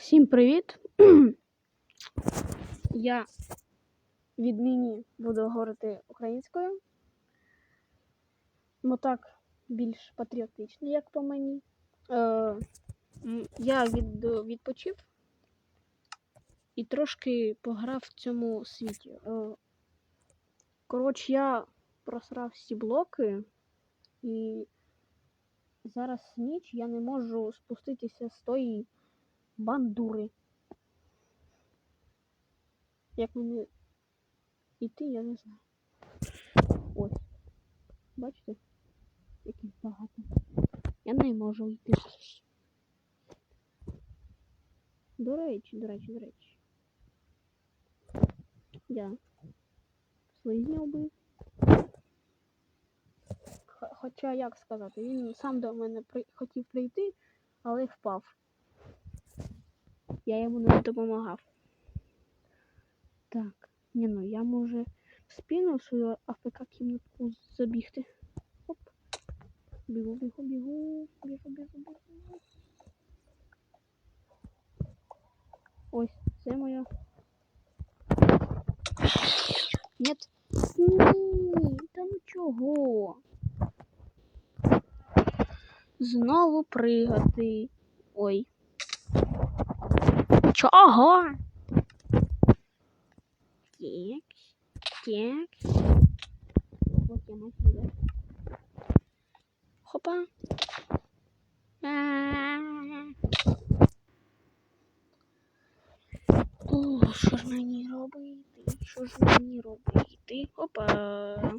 Всім привіт! Я віднині буду говорити українською. Ну так, більш патріотично, як по мені. Е, я від, відпочив і трошки пограв в цьому світі. Е, коротше, я просрав всі блоки і зараз ніч я не можу спуститися з тої бандури. Як мені йти, я не знаю. Ось. Бачите? Яких багато. Я не можу йти. До речі, до речі, до речі. Я слизня вбив. Х- Хоча, як сказати, він сам до мене при... хотів прийти, але впав. Я йому не допомагав. Так, ні, ну я можу в спину в свою АФК кімнатку забігти. Оп. Бігу, бігу, бігу, бігу, бігу, бігу. Ось, це моя. Нет. Ні, та ну чого? Знову пригати. Ой. Чого? Так, так. Вот я мотива. Хопа. А-а-а. О, що ж мені робити? Що ж мені робити? Опа.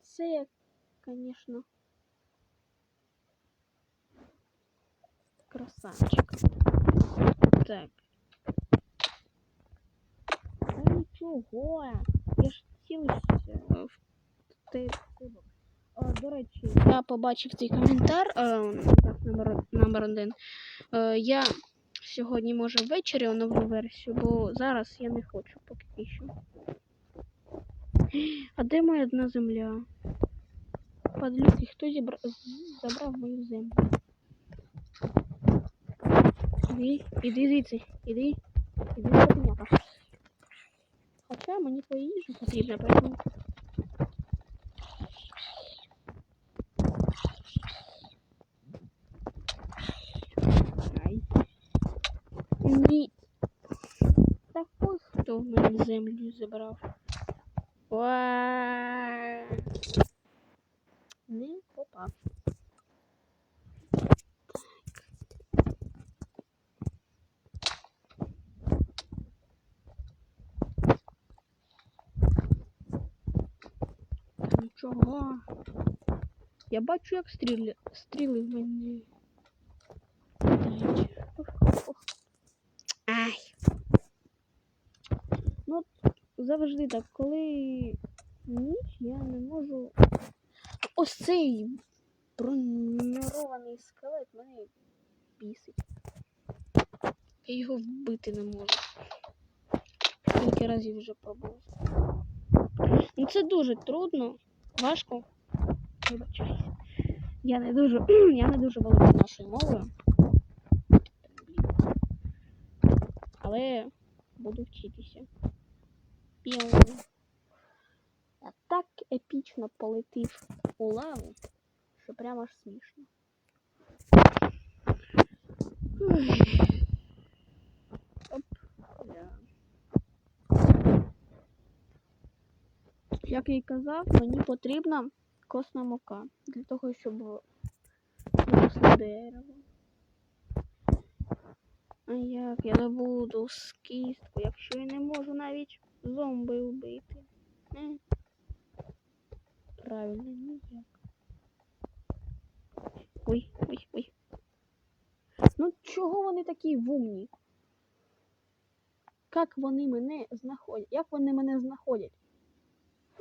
Це я, красавчик. Так. Та нічого. Я ж цілився в цибок. До речі, я побачив цей коментар так, номер, номер один. Я сьогодні може ввечері оновлю версію, бо зараз я не хочу поки що. А де моя одна земля? Падлюки, хто зібра... забрав мою землю? Іди, іди звідси, іди, іди скотиняка. Хоча мені по їжу потрібно, поэтому... Ай. Ні. Так ось хто в мене землю забрав. Уа. Я бачу, як стріли, стріли в мене. Ай. Ну, завжди так, коли ніч, я не можу. Ось цей броньований скелет мене бісить. Я його вбити не можу. Скільки разів вже пробував. Ну це дуже трудно, важко. Вибачаюсь. Я не дуже, я не дуже володію нашою мовою. Але буду вчитися. Піу. Я так епічно полетів у лаву, що прямо аж смішно. Оп. Як я й казав, мені потрібна косна мука для того, щоб вирости дерево. А як я добуду з кістку, якщо я не можу навіть зомби вбити? Е? Правильно, ніяк. Ой, ой, ой. Ну чого вони такі вумні? Як вони мене знаходять? Як вони мене знаходять?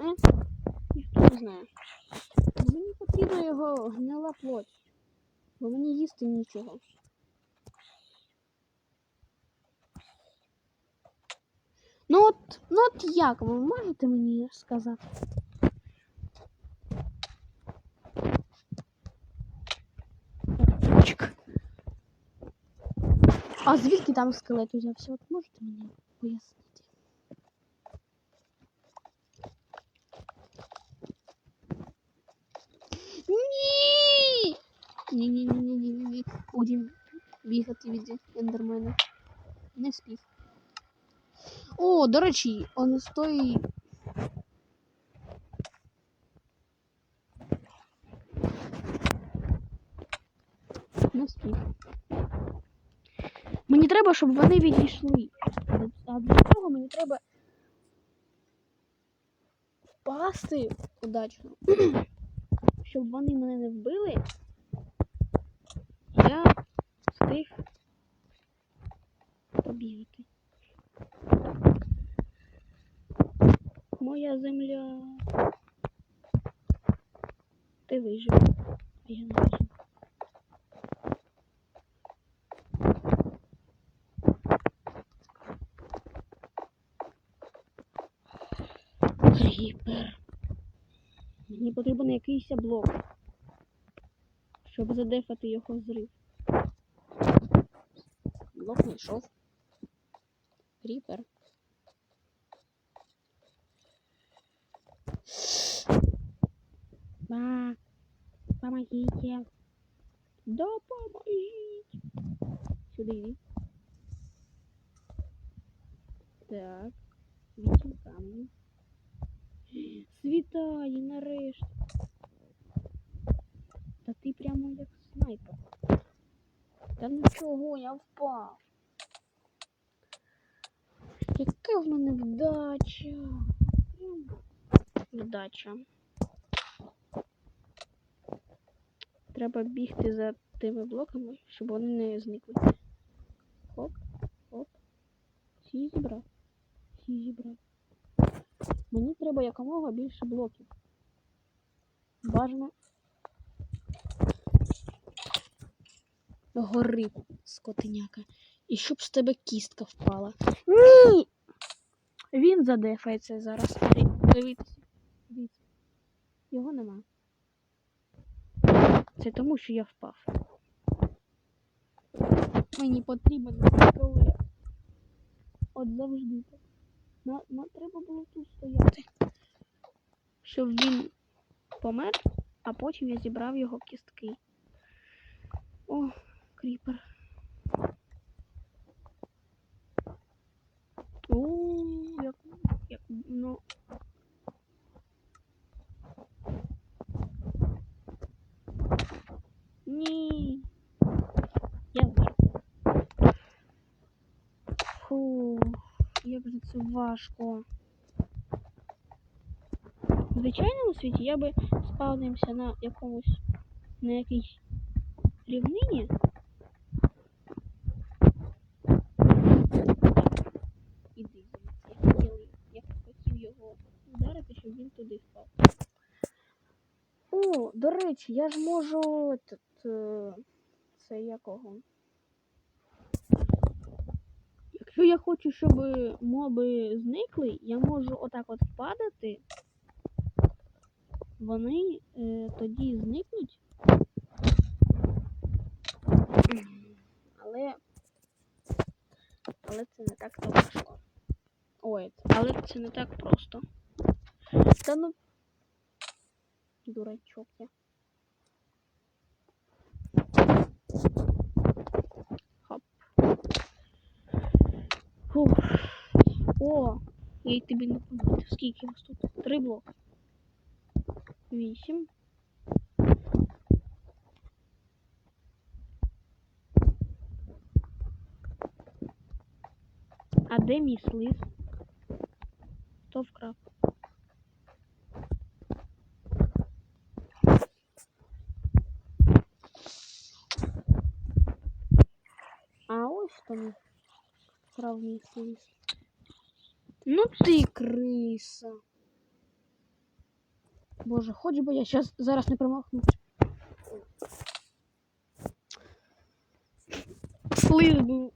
Е? Ніхто не знає. Мені потрібна його гнила плоть, бо мені їсти нічого. Ну от, ну от як ви можете мені сказати? А звідки там скелет узявся? От можете мені пояснити? Ні! Ні, ні, ні, ні, ні, ні, ні. Один бігати від ендермена. Не спів. О, до речі, он стоїть. Не спів. Мені треба, щоб вони відійшли. А для цього мені треба впасти удачно. Щоб вони мене не вбили. Я встиг побігати. Моя земля. Ти вижив. Я не вижив. Кріпер. Мені потрібен якийсь блок, щоб задефати його зрив. Блок знайшов. Кріпер. Ба, помогите. Допоможіть. Сюди йди. Так. Вісім камнів. Світає нарешті. Та ти прямо як снайпер. Та нічого, я впав. Яка в мене вдача. Вдача. Треба бігти за тими блоками, щоб вони не зникли. Хоп, хоп. Всі зібрав. Всі зібрав. Мені треба якомога більше блоків. Бажано. Гори, скотиняка. І щоб з тебе кістка впала. Ні! Він задефається зараз. Дивіться. Дивіться. Його нема. Це тому, що я впав. Мені потрібен пістолет. От завжди так. На, на, треба було тут стояти. Щоб він помер, а потім я зібрав його кістки. О, кріпер. О, як, як, ну. Ні. Я вмер. Фу, як же це важко. В звичайному світі я би спавнився на якомусь на якійсь рівнині. О, до речі, я ж можу е, це якого. Якщо я хочу, щоб моби зникли, я можу отак от падати. Вони е, тоді зникнуть. Але. Але це не так то важко. Ой, але це не так просто. Та ну. Дурачок я. Хоп. Фух. О, я й тобі не помітив. Скільки вас тут? Три блоки. Вісім. А де мій слиз? Хто вкрав? Мій слиз. Ну ти криса. Боже, хоч би я щас зараз не промахнусь. Слиз був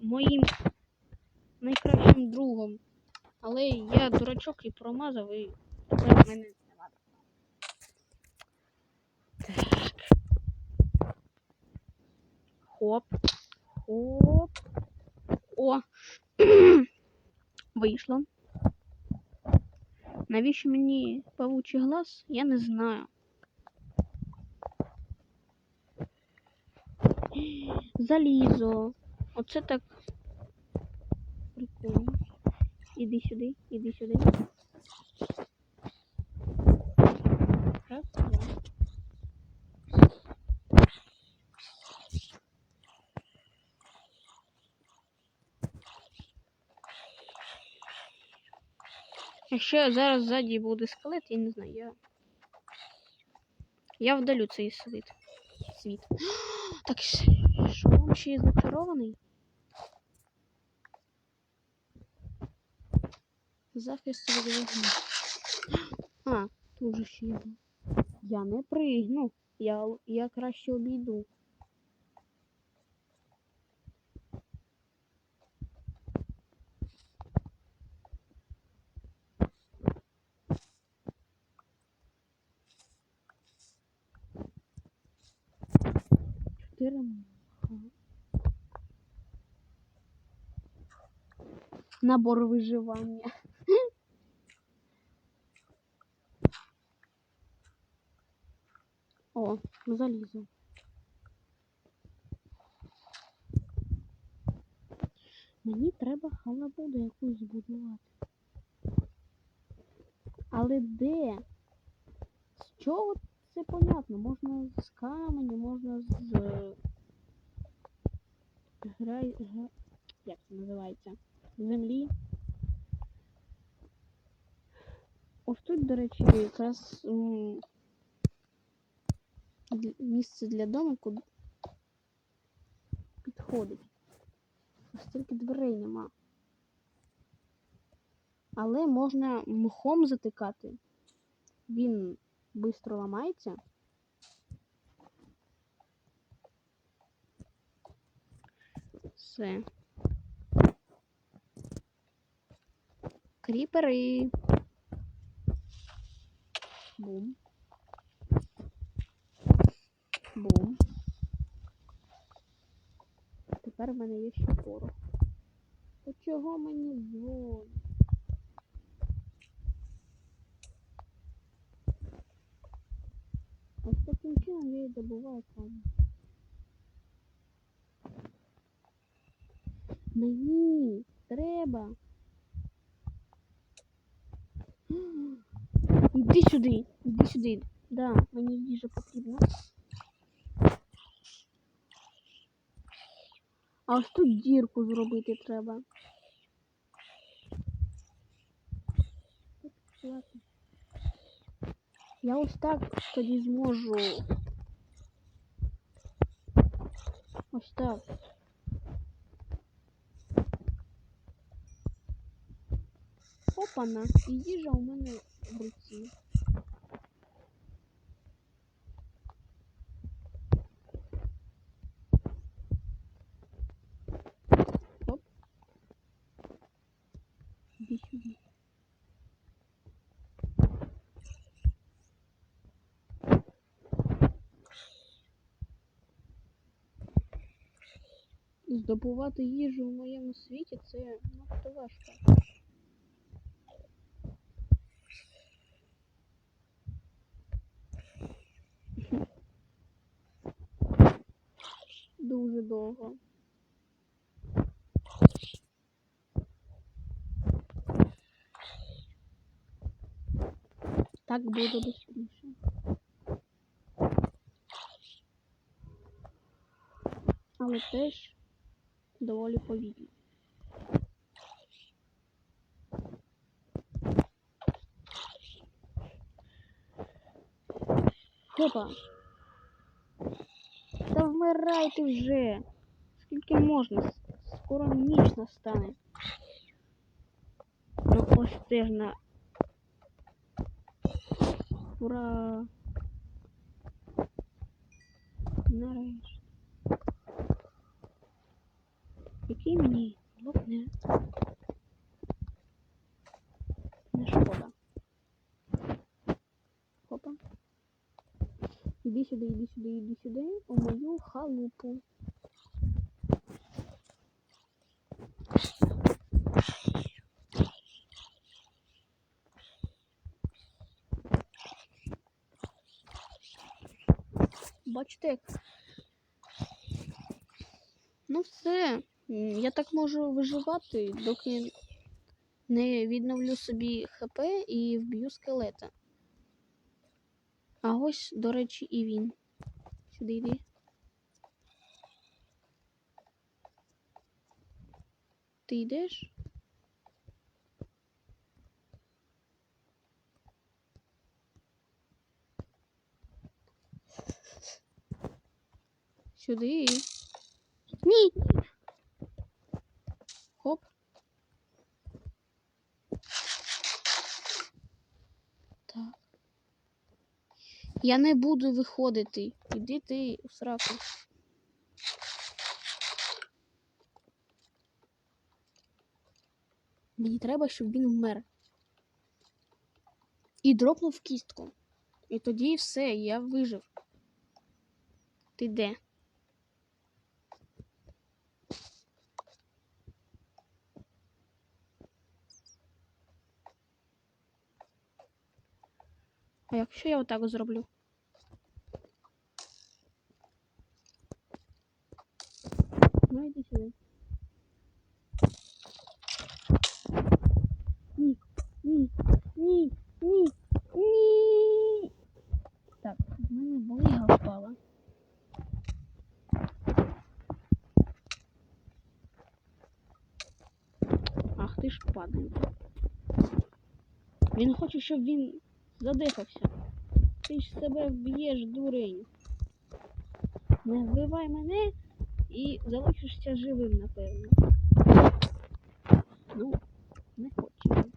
моїм найкращим другом. Але я дурачок і промазав, і тепер мене нема. Так. Хоп. Хоп. О. Вийшло. Навіщо мені павучий глаз? Я не знаю. Залізо. Оце так. Прикольно. Іди сюди, іди сюди два. Якщо зараз ззаді буде скелет, я не знаю. Я, я вдалю цей світ. Світ. Так що він ще й зачарований? Захист від вогню. А, тут же ще є. Я не пригну. Я, я краще обійду. Чотири. Набор виживання. О, залізо. Мені треба халабуду якусь збудувати. Але де? З чого це понятно? Можна з каменю, можна з. Грай. Гра... Як це називається? Землі. Ось тут, до речі, якраз місце для домику підходить. Ось тільки дверей нема. Але можна мхом затикати. Він швидко ламається. Все. Кріпери. Бум. Бум. Тепер в мене є ще порох. То чого мені дзвонить? Ось таким чином я і добуваю камінь. Мені треба. Іди сюди, іди сюди. Да, мені їжа потрібна. А ось тут дірку зробити треба. Ладно. Я ось так тоді зможу. Ось так. Опана, і їжа у мене в руці. Здобувати їжу в моєму світі це надто важко. Дуже довго. Так буде швидше. Але теж доволі повільно. Хопа. Та вмирайте вже. Скільки можна? Скоро ніч настане. Ну. Ура! Нарешті. Який мені лопне. Не шкода. Хопа. Іди сюди, іди сюди, іди сюди, у мою халупу. Бачите, як. Ну все. Я так можу виживати, доки не відновлю собі ХП і вб'ю скелета. А ось, до речі, і він. Сюди йди. Ти йдеш? Сюди. Ні. Хоп. Так. Я не буду виходити. Іди ти у сраку. Мені треба, щоб він вмер. І дропнув кістку. І тоді все, я вижив. Ти де? А якщо я отак зроблю? Ну, йди сюди. Ні, ні, ні, ні, ні. Так, в мене болига впала. Ах ти ж падає. Він хоче, щоб він задихався. Ти ж себе вб'єш, дурень. Не вбивай мене і залишишся живим, напевно. Ну, не він.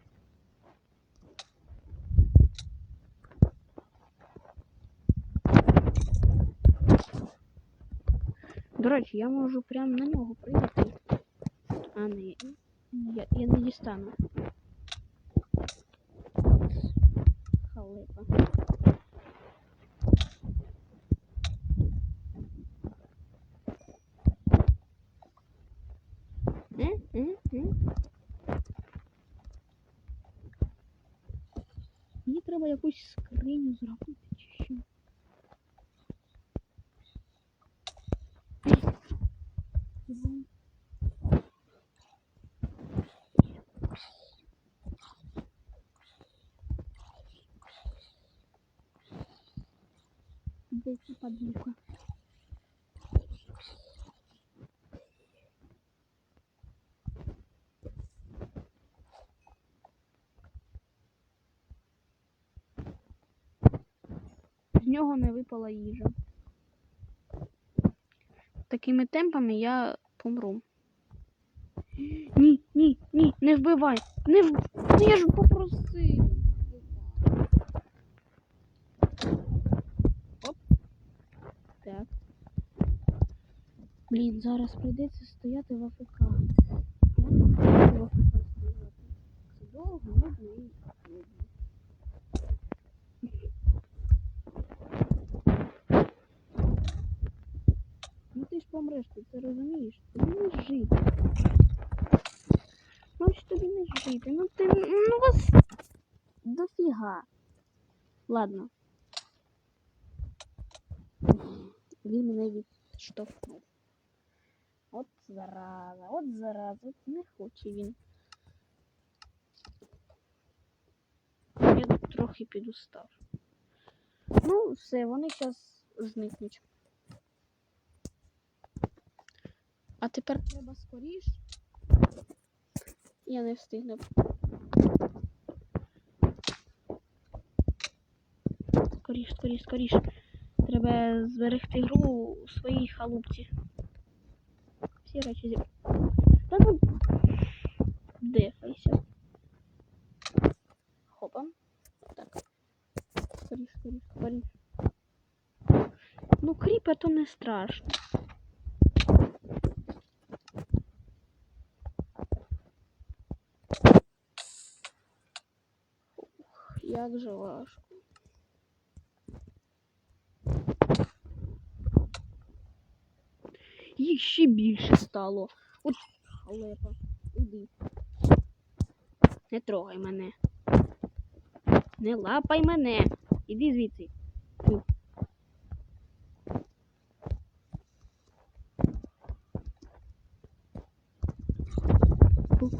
До речі, я можу прямо на нього прийти. А не, я, я не дістану. Халепа. Е, е, е. Мені треба якусь скриню зробити чи що. Блін. Де ця падлюка? З нього не випала їжа. Такими темпами я помру. Ні, ні, ні, не вбивай. Не в... Ну я ж попросив. Оп. Так. Блін, зараз прийдеться стояти в АФК. Я не хочу в АФК стояти. Це довго, нудно і нудно. Ну ти ж помреш, ти це розумієш? Тобі не жити. Ну ж тобі не жити. Ну ти. Ну вас дофіга. Ладно. Він мене відштовхнув. Зараза, от зараза, не хоче він. Я трохи підустав. Ну, все, вони зараз зникнуть. А тепер треба скоріш. Я не встигну. Скоріш, скоріш, скоріш. Треба зберегти гру у своїй халупці. Всі речі зі. Та ну. Дефайся. Хопа. Так. Скоріш, скоріш, скоріш. Ну, кріпа то не страшно. Ух, Як же важко. Ще більше стало. От халепа. Іди. Не трогай мене. Не лапай мене. Іди звідси. Фу. Фу.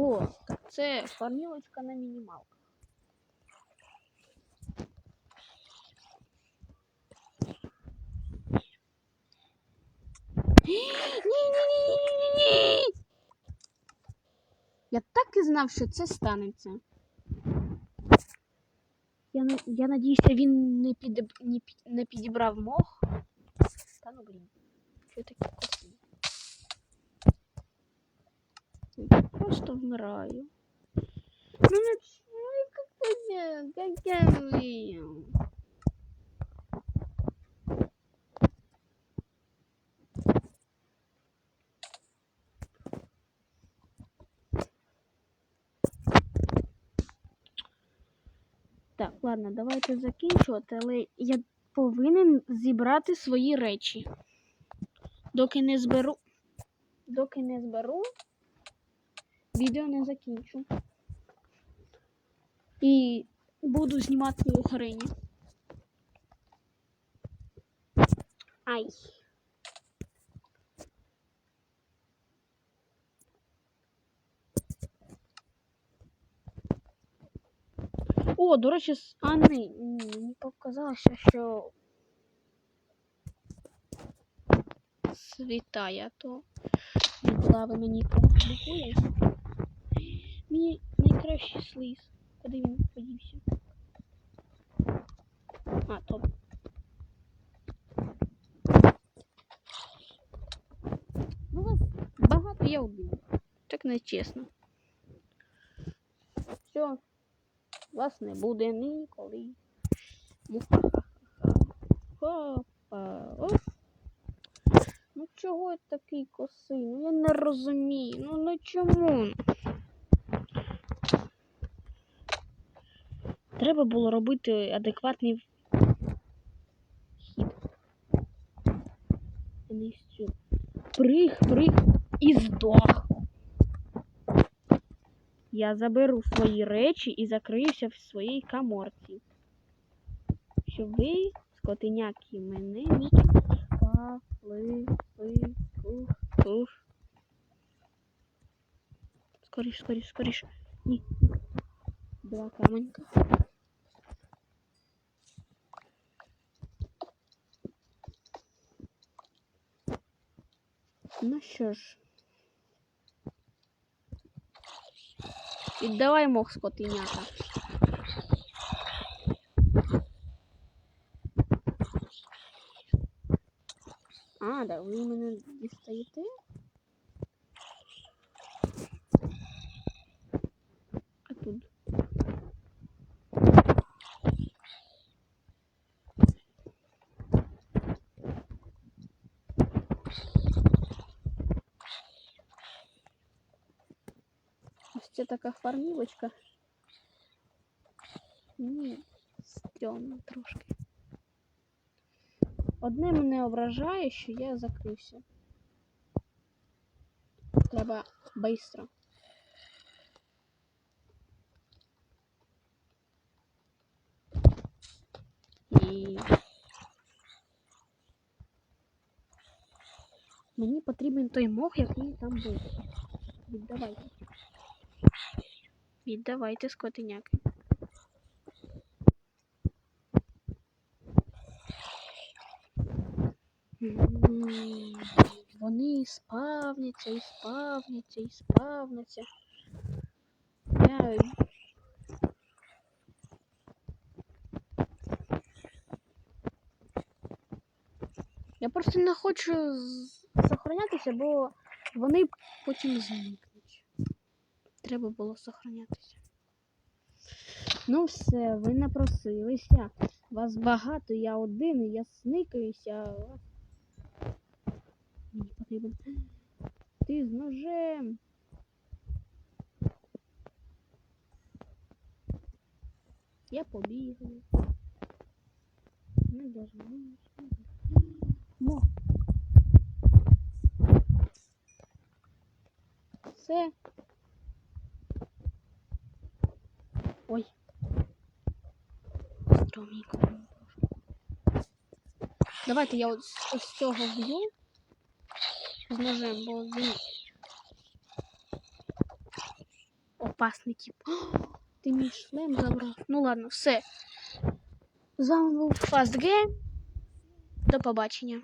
О, так це фармілочка на мінімалках. Ні-ні-ні-ні-ні-ні! Я так і знав, що це станеться. Я, я надіюся, він не, підіб... не, не підібрав мох. Та ну блін. Що таке косі? Просто вмираю. Так, ладно, давайте закінчувати, але я повинен зібрати свої речі. Доки не зберу. Доки не зберу, відео не закінчу. І буду знімати в Грині. Ай. О, до речі, з Анни мені показалося, що світає, то від лави мені публікує. Мій найкращий слиз. Куди він подівся? А, то. Ну, вас багато я один. Так не чесно. Все. Вас не буде ніколи. Хопа. Оп. Ну чого я такий косий? Ну я не розумію. Ну ну чому? Треба було робити адекватний хід. Прих, прих і здох. Я заберу свої речі і закриюся в своїй каморці. Щоб ви, скотиняки, мене не. Скоріш, скоріш, скоріш. Ні. Два каменька. Ну що ж. Віддавай мох скотиняка. А, да, ви мене дістаєте? така фармівочка. Ні, стрьомно трошки. Одне мене ображає, що я закрився. Треба быстро. І... Мені потрібен той мох, який там був. Віддавайте. Віддавайте скотиняки. Вони спавняться і спавняться і спавняться. Я... Я просто не хочу сохранятися, бо вони потім зникнуть треба було сохранятися. Ну, все, ви напросилися. Вас багато, я один, я сникаюся. Мені потрібен. Ти з ножем. Я побігаю. Не даже Мо. Все. Ой. Строміко. Давайте я от з цього вб'ю. З ножем, бо він. Опасний тип. О, Ти мій шлем забрав. Ну ладно, все. З вами був Fast Game. До побачення.